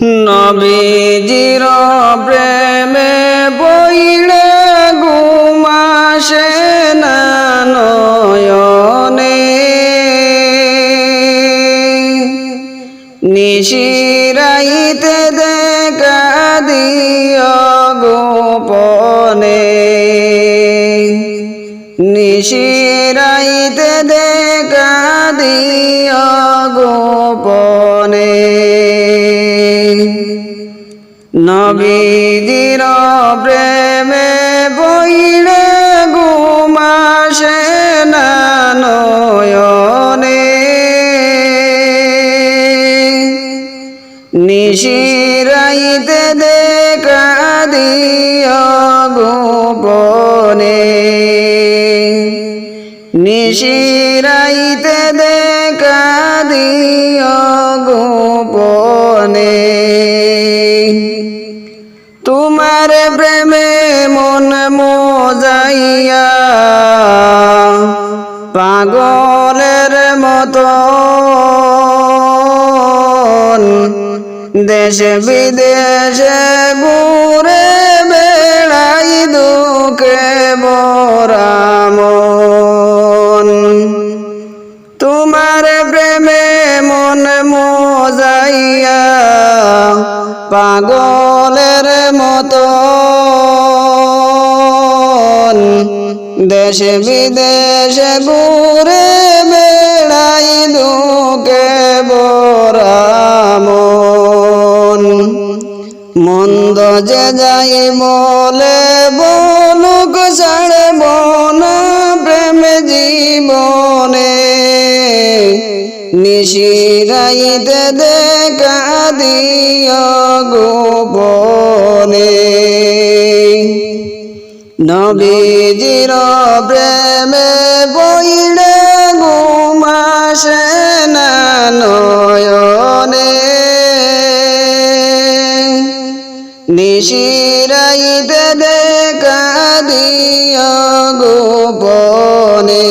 নবীজির প্রেমে বইলে ঘুমাসে না নয়নে। নিশিরাইতে দেখা দিও গোপনে। নিশিরাইতে দেখা দিও গোপনে। নবীজির প্রেমে বইলে ঘুমাসে না নয়নে। নিশিরাইতে দেখা দিও গোপনে। নিশিরাইতে দেখা দিও পাগলের মতো দেশে বিদেশে ঘুরে বেড়াই দুঃখে বরামন তোমার প্রেমে মন মোজাইয়া পাগলের দেশে বিদেশে ঘুরে বেড়াই দুঃখে বরামন মন্দ যে যাই বলে বলুক, ছাড়ে বন প্রেম জীবনে। নিশিরাইতে দেখা দিও গোপনে। নবীজির প্রেমে বইলে ঘুমাসে না নয়নে। নিশিরাইতে দেখা দিও গোপনে।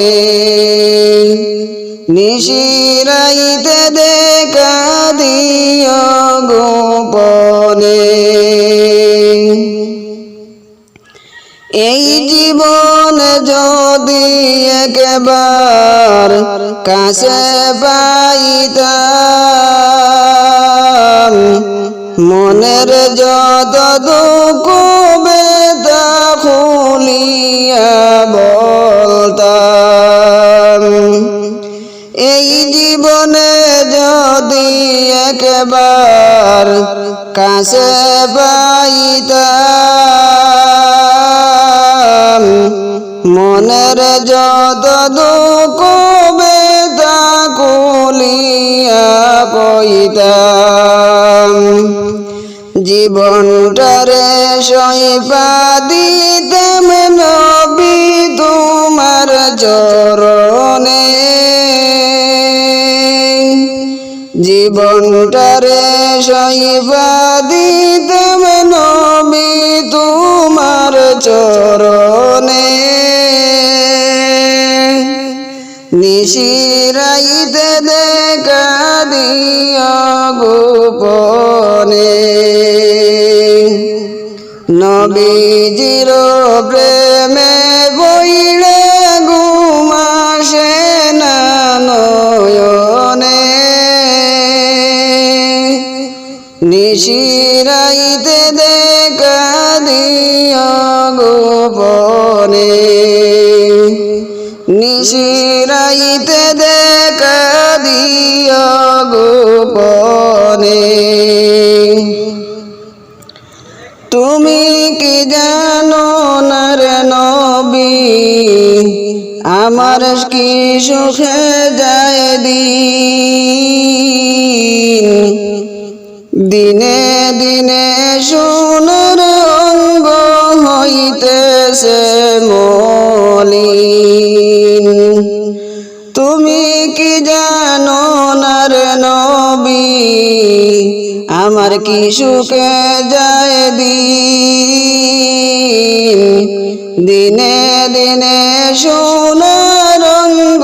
নিশিরাইতে দেখা দিও গোপনে। এই জীবন যদি একবার কাছে পাইতাম, মনের যত দুঃখ খুলিয়া বলতাম, এই জীবনে যদি একবার কাছে পাইতাম মনের যত দুঃখ বেদা কুলিয়া কইতাম জীবনটারে সইপা দিতাম নবী তোমার চরণে। জীবনটারে সইপা দিতাম নবী তোমার চরণে। নিশিরাইতে দেখা দিও গোপনে নবীজির প্রেমে বইলে ঘুমাসে না নয়নে। নিশিরাইতে দেখা দিও গোপনে নিশিরাইতে দেখা দিও গোপনে। তুমি কি জানো না রে নবী? আমার কি সুখে যায় দিন? দিনে দিনে সোনার অঙ্গ হইতেছে মলিন। আমার কি সুখে যায় দিন? দিনে দিনে সোনার রঙ্গ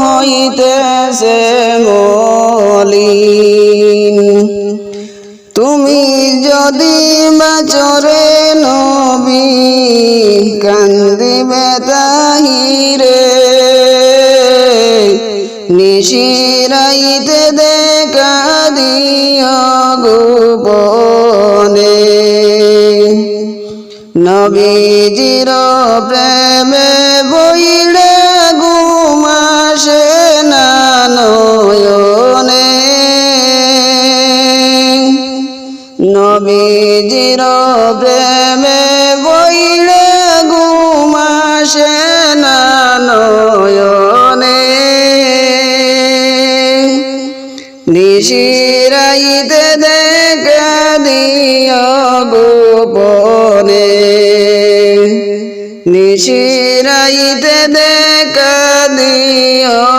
হইতেছে মলিন। তুমি যদি বাচরে নবী, কান্দিবে তাহিরে, নিশিরাইতে নবীজির প্রেমে বইলে ঘুমাসে না নয়নে। নবীজির প্রেমে বইলে ঘুমাসে না নয়নে। নিশিরাইতে দেখা দিও গোপনে নিশিরাইতে দেখা দিও।